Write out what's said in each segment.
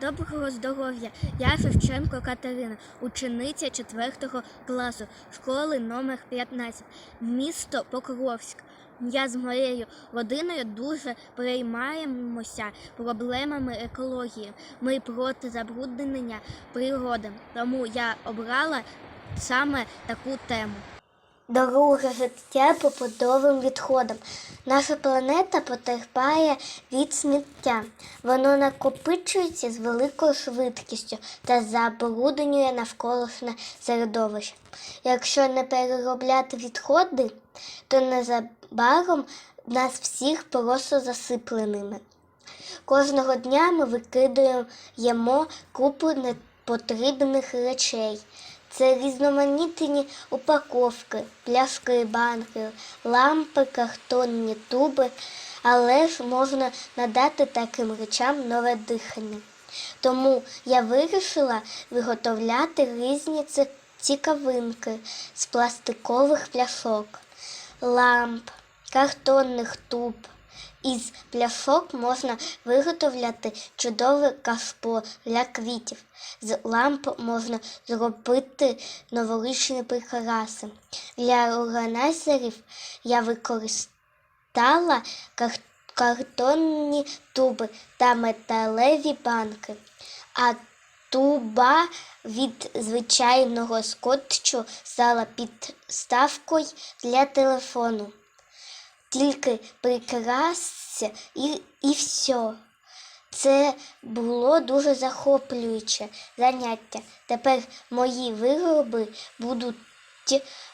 Доброго здоров'я! Я Шевченко Катерина, учениця 4 класу школи номер 15, місто Покровськ. Я з моєю родиною дуже переймаємося проблемами екології. Ми проти забруднення природи, тому я обрала саме таку тему. Дорога життя побутовим відходам. Наша планета потерпає від сміття. Воно накопичується з великою швидкістю та забруднює навколишнє середовище. Якщо не переробляти відходи, то незабаром нас всіх просто засипленими. Кожного дня ми викидаємо купу непотрібних речей. Це різноманітні упаковки, пляшки, банки, лампи, картонні туби, але ж можна надати таким речам нове дихання. Тому я вирішила виготовляти різні цікавинки з пластикових пляшок, ламп, картонних туб. Із пляшок можна виготовляти чудове кашпо для квітів. З ламп можна зробити новорічні прикраси. Для органайзерів я використала картонні туби та металеві банки. А туба від звичайного скотчу стала підставкою для телефону тільки прикрасся і, і все. Це було дуже захоплююче заняття. Тепер мої вироби будуть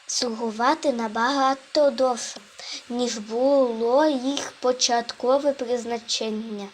слугувати набагато довше, ніж було їх початкове призначення.